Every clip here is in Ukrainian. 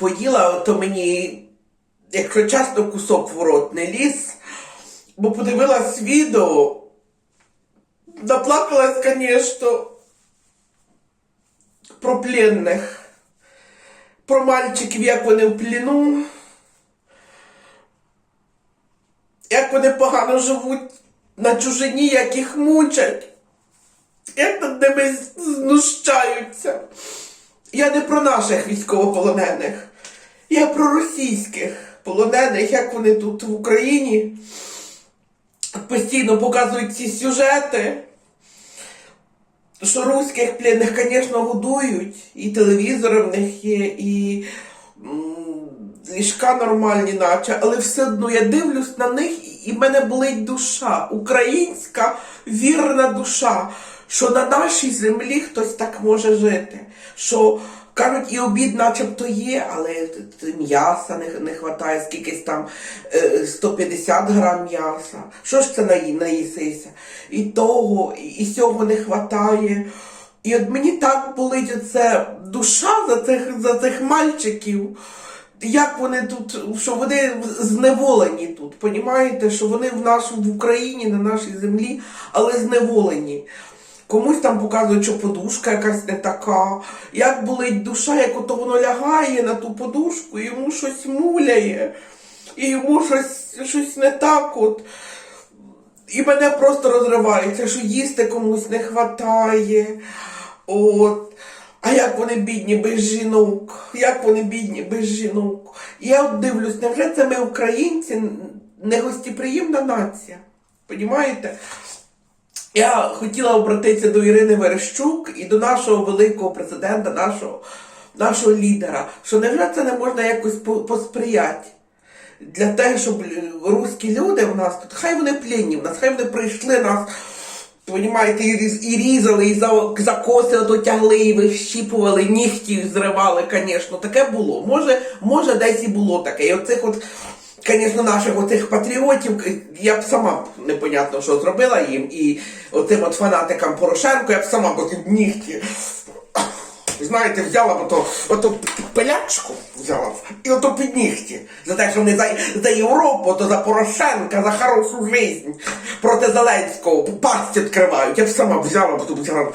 поїла, то мені, якщо чесно, кусок в рот не ліз, бо подивилась відео, наплакалась, звісно, про пленних, про мальчиків, як вони в пліну, як вони погано живуть на чужині, як їх мучать, як над ними знущаються. Я не про наших військовополонених, я про російських полонених, як вони тут в Україні постійно показують ці сюжети. Що руських пленних, звісно, годують, і телевізори в них є, і ліжка нормальні, наче, але все одно я дивлюсь на них, і в мене болить душа, українська вірна душа, що на нашій землі хтось так може жити. Що кажуть, і обід начебто є, але м'яса не, не вистачає, скількись там е, 150 грам м'яса. Що ж це наї, наїсися? І того, і, сього не вистачає. І от мені так болить оце душа за цих, за цих мальчиків. Як вони тут, що вони зневолені тут, понімаєте, що вони в нашу в Україні, на нашій землі, але зневолені. Комусь там показують, що подушка якась не така. Як болить душа, як ото воно лягає на ту подушку, і йому щось муляє, і йому щось, щось не так от. І мене просто розривається, що їсти комусь не вистачає. От. А як вони бідні без жінок? Як вони бідні без жінок? І я от дивлюсь, невже це ми українці не гостєприємна нація? Понімаєте? Я хотіла обратитися до Ірини Верещук і до нашого великого президента, нашого, нашого лідера, що невже це не можна якось по- посприяти? Для того, щоб русські люди в нас тут, хай вони пленні в нас, хай вони прийшли нас, понімаєте, і, різали, і за, коси ото тягли, і вищіпували, нігті зривали, звісно. Таке було. Може, може, десь і було таке. І оцих от, звісно, наших оцих патріотів, я б сама непонятно, що зробила їм. І оцим от фанатикам Порошенко, я б сама б ті нігті. Знаєте, взяла б ото, ото пилячку взяла б, і ото під нігті. За те, що вони за, за Європу, то за Порошенка, за хорошу жизнь. Проти Зеленського пасть відкривають. Я б сама б взяла б тут взяла б.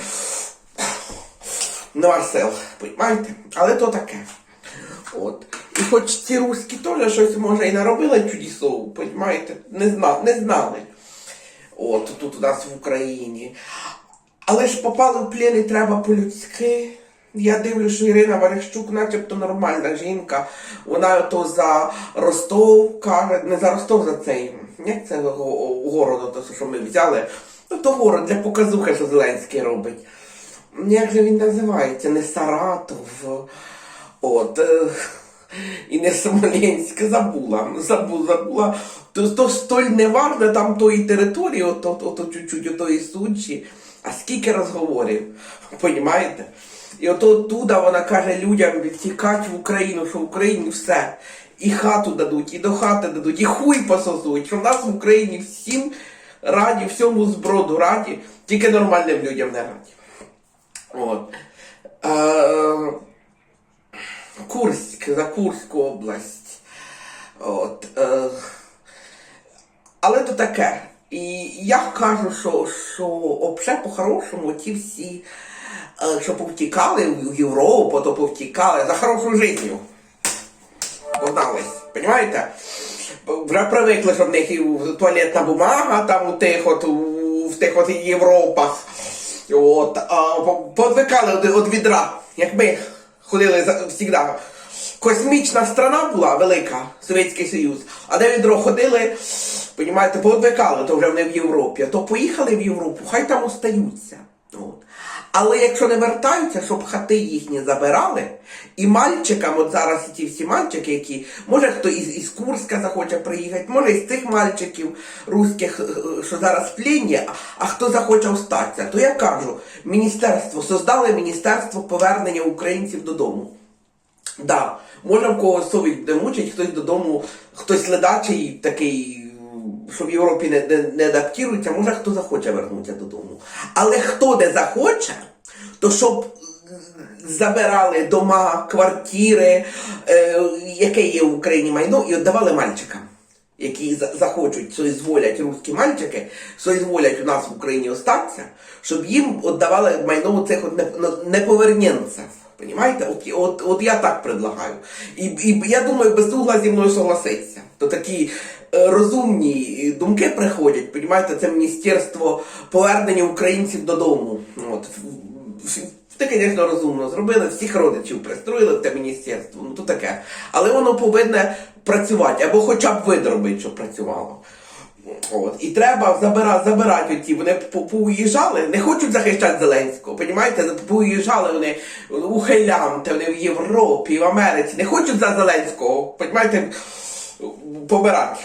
Нема сил, понімаєте? Але то таке. От. І хоч ці руські теж щось може і наробили чудесову, понімаєте? Не, зна, не знали. От тут у нас в Україні. Але ж попали в плен і треба по-людськи. Я дивлюсь, що Ірина Верещук, начебто нормальна жінка. Вона то за Ростов каже, не за Ростов, за цей. Як це го- город, то, що ми взяли? Ну, то город для показухи, що Зеленський робить. Як же він називається? Не Саратов. От. І не Смоленськ, забула. Забула, забула. То, то столь не важне там тої території, ото, ото чуть-чуть отої суджі. А скільки розговорів, понімаєте? І ото туди вона каже людям тікати в Україну, що в Україні все. І хату дадуть, і до хати дадуть, і хуй пососуть, що в нас в Україні всім раді, всьому зброду раді, тільки нормальним людям не раді. От. Е, Курськ, за Курську область. От, е, але то таке. І я кажу, що, що обше по-хорошому ті всі, е, що повтікали в Європу, то повтікали за хорошу життю. Познались, розумієте? Вже привикли, що в них і туалетна бумага, там у тих от, в тих от Європах. От, а подвикали від відра, як ми ходили завжди. Космічна страна була велика, Совєтський Союз, а де відро ходили, понімаєте, поодвикали, то вже вони в Європі, то поїхали в Європу, хай там остаються. От. Але якщо не вертаються, щоб хати їхні забирали, і мальчикам, от зараз ті всі мальчики, які, може хто із, із Курська захоче приїхати, може із тих мальчиків руських, е, що зараз в плені, а, хто захоче остатися, то я кажу, міністерство, создали міністерство повернення українців додому. Да, може в когось совість буде мучить, хтось додому, хтось ледачий такий, що в Європі не, не, не адаптується, може хто захоче вернутися додому. Але хто не захоче, то щоб забирали дома, квартири, е, яке є в Україні майно, і віддавали мальчикам, які захочуть, соізволять русські мальчики, соізволять у нас в Україні остатися, щоб їм віддавали майно цих неповерненців. Понимаєте? От, от, от я так предлагаю. І, і я думаю, безугла зі мною согласиться. То такі розумні думки приходять, понимаєте, це Міністерство повернення українців додому. От. Це, звісно, розумно зробили, всіх родичів пристроїли в те міністерство, ну то таке. Але воно повинне працювати, або хоча б видробити, щоб працювало. От. І треба забира, забирати оті. Вони по- поуїжджали, не хочуть захищати Зеленського. Понімаєте? Поуїжджали вони у Хейлянти, вони в Європі, в Америці. Не хочуть за Зеленського, понімаєте, побирати.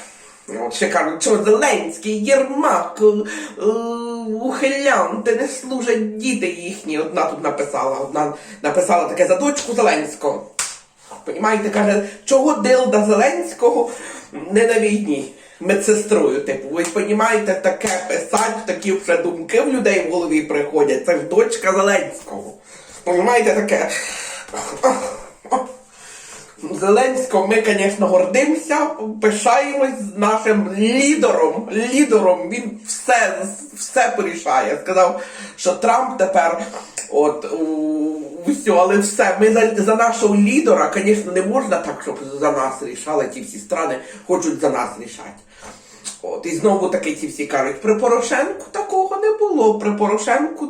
Ще кажуть, що Зеленський, Єрмак, е, ухилянти, не служать діти їхні. Одна тут написала, одна написала таке за дочку Зеленського. Понімаєте, каже, чого дилда Зеленського не на війні медсестрою. Типу, ви понімаєте, таке писать, такі вже думки в людей в голові приходять. Це ж дочка Зеленського. Понімаєте, таке. Зеленського ми, звісно, гордимося, пишаємось з нашим лідером. Лідером він все, все порішає. Сказав, що Трамп тепер от у, все, але все. Ми за, за нашого лідера, звісно, не можна так, щоб за нас рішали. Ті всі страни хочуть за нас рішати. От, і знову таки ті всі кажуть, при Порошенку такого не було. При Порошенку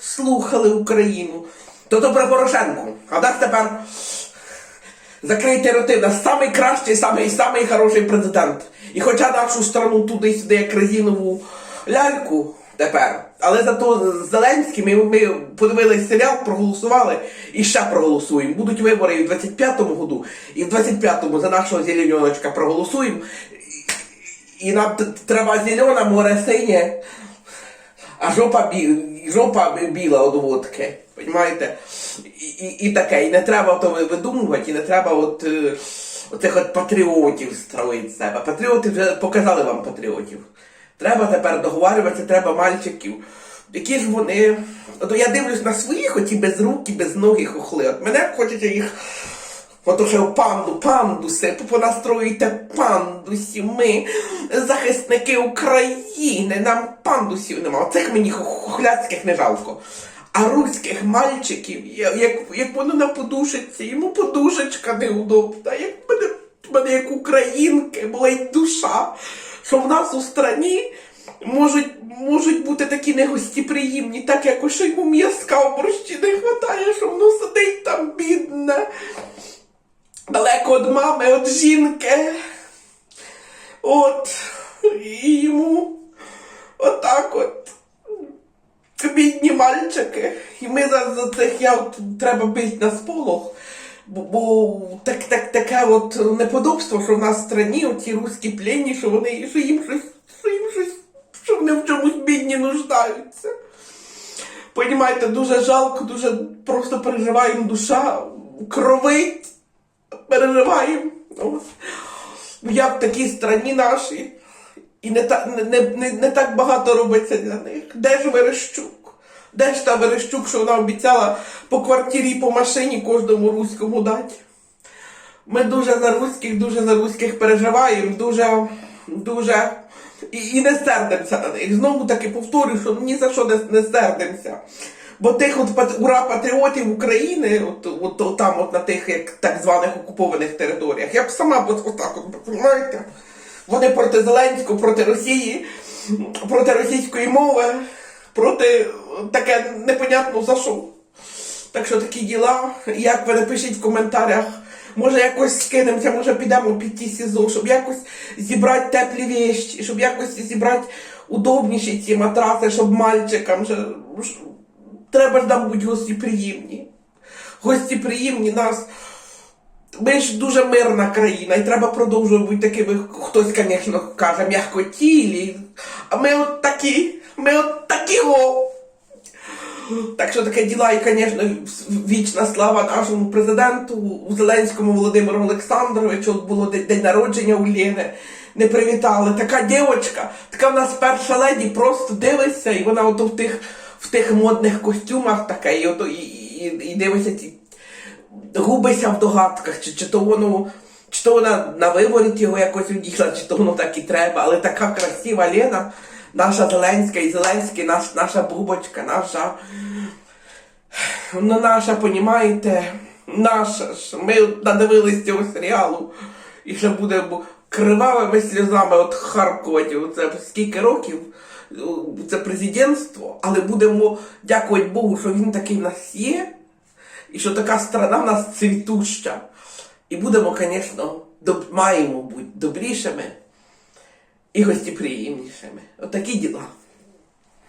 слухали Україну. То то при Порошенку. А так тепер закрийте роти, у нас самий кращий, самий, самий хороший президент. І хоча нашу страну туди-сюди як резинову ляльку тепер, але зато з Зеленським ми, ми подивились серіал, проголосували і ще проголосуємо. Будуть вибори і в 25-му году, і в 25-му за нашого зеленьоночка проголосуємо. І, нам треба зелена, море синє, а жопа, бі, жопа біла від водки. Понимаєте? І, і, таке, і не треба то видумувати, і не треба от, е, оцих от патріотів строїти з себе. Патріоти вже показали вам патріотів. Треба тепер договарюватися, треба мальчиків. Які ж вони. От я дивлюсь на своїх, оті без рук і без ноги хохли. От мене хочеться їх Ото ще панду, пандуси, понастроїте пандусів. Ми захисники України, нам пандусів нема. Оцих мені хо- хохляцьких не жалко. А руських мальчиків, як, як воно на подушечці, йому подушечка неудобна, як в мене, мене як українки, болить душа, що в нас у страні можуть, можуть бути такі негостіприємні, так як що йому м'язка в борщі не вистачає, що воно сидить там бідне далеко від мами, від жінки. От, і йому отак от. Бідні мальчики. І ми за, за цих я от треба бити на сполох. Бо, бо так, так, таке от неподобство, що в нас в страні оті руські плені, що вони що їм щось, що їм щось, що вони в чомусь бідні нуждаються. Понімаєте, дуже жалко, дуже просто переживаємо душа, кровить, переживаємо. Я в такій страні нашій. І не, та, не, не, не, так багато робиться для них. Де ж Верещук? Де ж та Верещук, що вона обіцяла по квартирі, по машині кожному руському дати? Ми дуже за руських, дуже за руських переживаємо, дуже, дуже. І, і не сердимося на них. Знову таки повторюю, що ні за що не, не сердимося. Бо тих от ура патріотів України, от, от, от там, от на тих як так званих окупованих територіях, я б сама от, отак, от, розумієте? Вони проти Зеленського, проти Росії, проти російської мови, проти таке непонятно за що. Так що такі діла, як ви напишіть в коментарях, може якось скинемося, може підемо під ті СІЗО, щоб якось зібрати теплі вещі, щоб якось зібрати удобніші ці матраси, щоб мальчикам. Треба ж нам бути гостеприємні. Гостеприємні нас. Ми ж дуже мирна країна, і треба продовжувати бути такими, хтось, звісно, каже, м'якотілі. А ми от такі, ми от такі. Так що таке діла, і, звісно, вічна слава нашому президенту Зеленському Володимиру Олександровичу. От було день народження у Лєни. Не привітали. Така дівчинка, така в нас перша леді, просто дивиться, і вона ото в тих, в тих модних костюмах така, і, ото, і, і і, дивишся ці губися в догадках, чи, чи то воно. Чи то вона на виворіт його якось одігла, чи то воно так і треба, але така красива Лена, наша Зеленська і Зеленський, наш, наша бубочка, наша. Ну, наша, понімаєте, наша ж. Ми надивились цього серіалу і ще будемо кривавими сльозами от харкувати. Оце скільки років це президентство, але будемо дякувати Богу, що він такий в нас є, і що така страна в нас цвітуща. І будемо, звісно, доб... маємо бути добрішими і гостеприємнішими. Отакі діла.